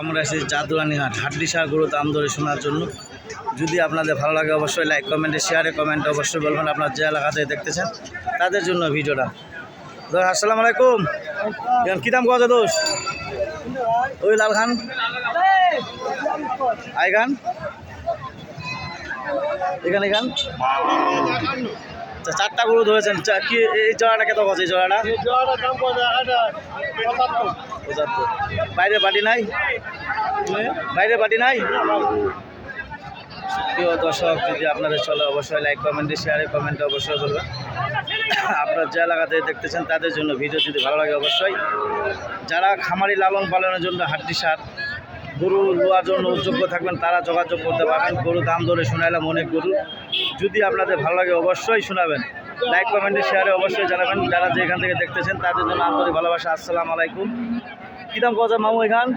আমরা এসেছি জাদুরানি হাট, হাড্ডি সার গরু দাম ধরে শোনার জন্য। যদি আপনাদের ভালো লাগে অবশ্যই লাইক কমেন্টে শেয়ারে কমেন্টে অবশ্যই বলবেন আপনার যে এলাকাতে দেখতেছেন, তাদের জন্য ভিডিওটা। দোষ আসসালামু আলাইকুম। কী দাম কত দোষ? ওই লাল খান। আই গান এখানে এখান আচ্ছা, চারটা গরু ধরেছেন। কি এই জোড়াটা কত কত এই জোড়াটা? পঁচাত্তর। বাইরে পার্টি নাই? বাইরে পার্টি নাই? প্রিয় দর্শক যদি আপনাদের চলে অবশ্যই লাইক কমেন্টে শেয়ারে কমেন্টে অবশ্যই বলবেন। আপনার যে এলাকাতে দেখতেছেন তাদের জন্য ভিডিও যদি ভালো লাগে অবশ্যই। যারা খামারি লালন পালনের জন্য হাড্ডি সার গরু লোয়ার জন্য যোগ্য থাকবেন তারা যোগাযোগ করতে পারবেন। গরু দাম ধরে শোনাইলাম অনেক গরু। যদি আপনাদের ভালো লাগে অবশ্যই শোনাবেন। লাইক কমেন্টে শেয়ারে অবশ্যই জানাবেন। যারা যে এখান থেকে দেখতেছেন তাদের জন্য আন্তরিক ভালোবাসা। আসসালাম আলাইকুম। কী দাম কত মামু এখান?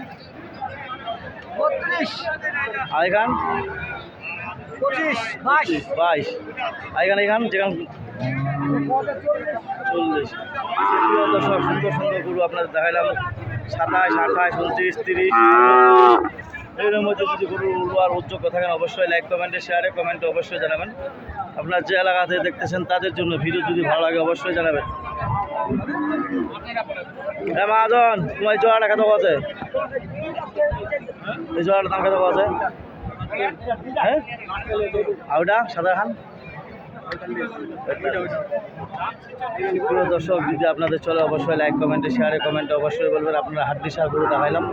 আর এখান? বাইশ। আর এখানে এখান? যেখান চল্লিশ। দর্শক সুন্দর সুন্দর গরু আপনাদের দেখাইলাম। সাতাশ আঠাশ উনত্রিশ তিরিশ। এর মধ্যে যদি গরু আর উদ্যোগ থাকেন, অবশ্যই লাইক কমেন্টে শেয়ারে কমেন্টে অবশ্যই জানাবেন। আপনার যে এলাকা থেকে দেখতেছেন, তাদের জন্য ভিডিও যদি ভালো লাগে, অবশ্যই জানাবেন। হ্যাঁ মহাজন তোমার জোড়াটা কত আছে এই জোড়াটার দাম কত আছে হ্যাঁ? সাদা খান? প্রিয় দর্শক, যদি আপনাদের চলে, অবশ্যই লাইক কমেন্টে শেয়ারে কমেন্টে অবশ্যই বলবেন। আপনারা হাড্ডি সার গরু দেখাইলাম।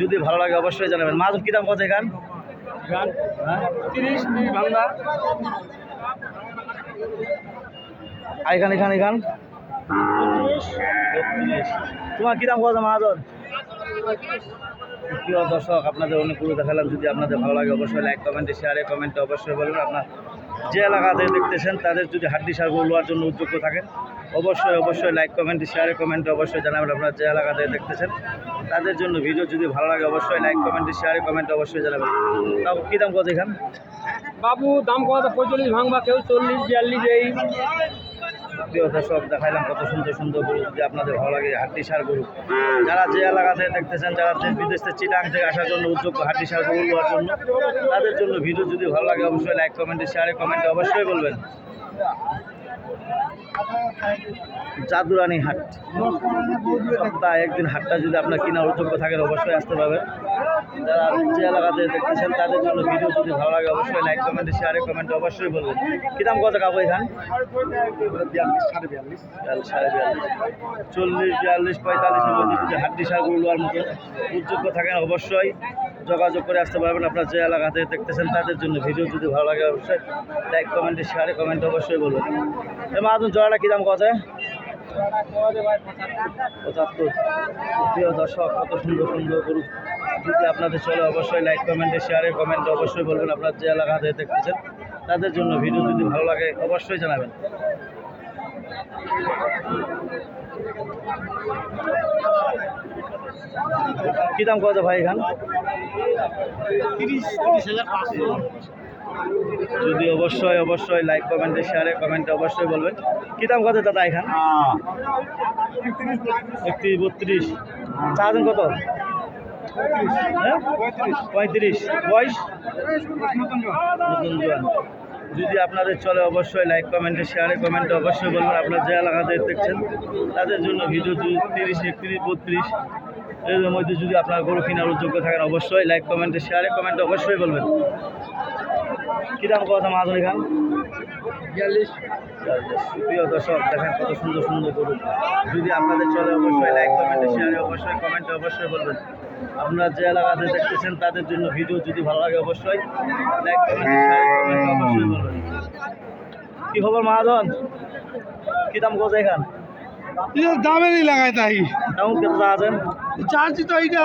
যদি ভালো লাগে অবশ্যই জানাবেন। মাছ কী দাম কত এখান? এখান এখান এখান? তোমার কী দাম কত মাহাজন? প্রিয় দর্শক আপনাদের অনেকগুলো দেখালাম। যদি আপনাদের ভালো লাগে অবশ্যই লাইক কমেন্টে শেয়ারে কমেন্টে অবশ্যই বলবেন। আপনার যে এলাকাতে দেখতেছেন তাদের যদি হাড্ডি সারগুলো নেওয়ার জন্য উদ্যোগ থাকেন অবশ্যই অবশ্যই লাইক কমেন্ট শেয়ারে কমেন্ট অবশ্যই জানাবেন আপনারা যে এলাকাতে দেখতেছেন। তাদের জন্য ভিডিও যদি ভালো লাগে অবশ্যই লাইক কমেন্টে শেয়ারে কমেন্ট অবশ্যই জানাবেন। তাও কী দাম কত এখান? বাবু দাম কত? পঁয়তাল্লিশ ভাঙবা কেউ চল্লিশ বিয়াল্লিশ এই। প্রিয় দর্শক দেখাইলাম কত সুন্দর সুন্দর গরু যদি আপনাদের ভালো লাগে হাড্ডি সার গরু। যারা যে এলাকাতে দেখতেছেন যারা দেশ বিদেশ থেকে চিটাং থেকে আসার জন্য উদ্যোগ হাড্ডি সার গরু নেওয়ার জন্য তাদের জন্য ভিডিও যদি ভালো লাগে অবশ্যই লাইক কমেন্টে শেয়ারে কমেন্টে অবশ্যই বলবেন। জাদুরানি হাট। সপ্তাহে একদিন হাটটা যদি আপনার কেনার উদ্যোগ থাকেন অবশ্যই আসতে পারবেন। যারা যে এলাকাতে দেখতেছেন, তাদের জন্য ভিডিও যদি ভালো লাগে, অবশ্যই লাইক কমেন্টে শেয়ারে কমেন্টে অবশ্যই বলবেন। কী দাম কত কাবো এখান? চল্লিশ, বিয়াল্লিশ, পঁয়তাল্লিশ যদি হাড্ডি সারগুলো নেওয়ার মতো। উদ্যোগ্য থাকেন অবশ্যই। যোগাযোগ করে আসতে পারবেন। আপনার যে এলাকাতে দেখতেছেন তাদের জন্য ভিডিও যদি ভালো লাগে অবশ্যই লাইক কমেন্টে শেয়ারে কমেন্টে অবশ্যই বলবেন। এ মাদুন জড়াটা কী দাম কত? পঁচাত্তর। প্রিয় দর্শক, কত সুন্দর সুন্দর গরু। যদি আপনাদের চলে, অবশ্যই লাইক কমেন্টে শেয়ারে কমেন্টে অবশ্যই বলবেন। আপনার যে এলাকাতে দেখতেছেন তাদের জন্য ভিডিও যদি ভালো লাগে অবশ্যই জানাবেন। কী দাম কত ভাই এখান? যদি অবশ্যই অবশ্যই লাইক কমেন্টে শেয়ারে কমেন্টে অবশ্যই বলবেন। কী দাম কত দাদা এখান? একত্রিশ, বত্রিশ। চার্জেন কত? হ্যাঁ? পঁয়ত্রিশ। বয়স? যদি আপনাদের চলে, অবশ্যই লাইক কমেন্টে শেয়ারে কমেন্টে অবশ্যই বলবেন। আপনার যে এলাকাতে দেখছেন, তাদের জন্য ভিডিও তিরিশ, একত্রিশ, বত্রিশ। এর মধ্যে যদি আপনার গরু কেনার যোগ্য থাকেন অবশ্যই লাইক কমেন্টে শেয়ারে কমেন্টে অবশ্যই বলবেন। কী দাম কথা মাধুরী খান? বিয়াল্লিশ। প্রিয় দর্শক দেখেন কত সুন্দর সুন্দর গরু। যদি আপনাদের চলে অবশ্যই লাইক কমেন্টে শেয়ারে অবশ্যই কমেন্টে অবশ্যই বলবেন। আপনারা যে এলাকাতে দেখতেছেন তাদের জন্য ভিডিও যদি ভালো লাগে অবশ্যই লাইক কমেন্টে শেয়ারে কমেন্টে অবশ্যই বলবেন। কি খবর মহাজন? কি দাম কোথায় এখান দামেরই লাগায় তাই। কেমন কত আছেন চার্জ তো এটা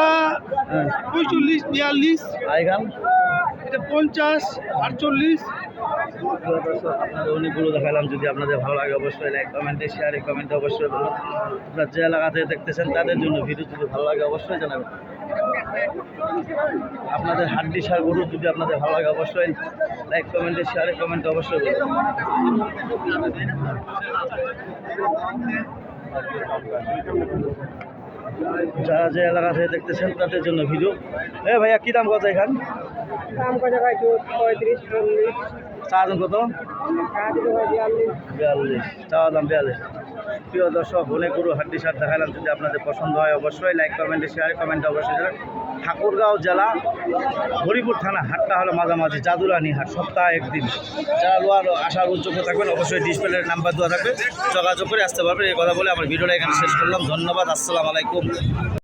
হ্যাঁ। পঁয়তাল্লিশ বিয়াল্লিশ এখান এটা পঞ্চাশ আটচল্লিশ। আপনাদের অনেকগুলো দেখালাম যদি আপনাদের ভালো লাগে অবশ্যই লাইক কমেন্টে শেয়ারে কমেন্টে অবশ্যই বলুন। আপনারা যে এলাকাতে দেখতেছেন তাদের জন্য ভিডিও যদি ভালো লাগে অবশ্যই জানাবেন। আপনাদের হাড্ডি সার গরু যদি আপনাদের ভালো লাগে অবশ্যই লাইক কমেন্টে শেয়ারে কমেন্টে অবশ্যই বলুন। যারা যে এলাকা থেকে দেখতেছেন তাদের জন্য ভিডিও। এ ভাইয়া, কী দাম কত এখান? দাম কত ভাই? পঁয়ত্রিশ, চল্লিশ। চা দাম কত? বিয়াল্লিশ। চাওয়া দাম বিয়াল্লিশ। প্রিয় দর্শক অনেক গরু হাড্ডি সার দেখালাম যদি আপনাদের পছন্দ হয় অবশ্যই লাইক কমেন্টে শেয়ার কমেন্টে অবশ্যই ঠাকুরগাঁও জেলা, হরিপুর থানা হাটটা হলো মাঝামাঝি জাদুরানি হাট, সপ্তাহে একদিন। যারা লোয়ার আসার উদ্যোগ থাকবেন, অবশ্যই ডিসপ্লের নাম্বার দেওয়া থাকবে। যোগাযোগ করে আসতে পারবেন। এই কথা বলে আমার ভিডিওটা এখানে শেষ করলাম। ধন্যবাদ, আসসালামু আলাইকুম।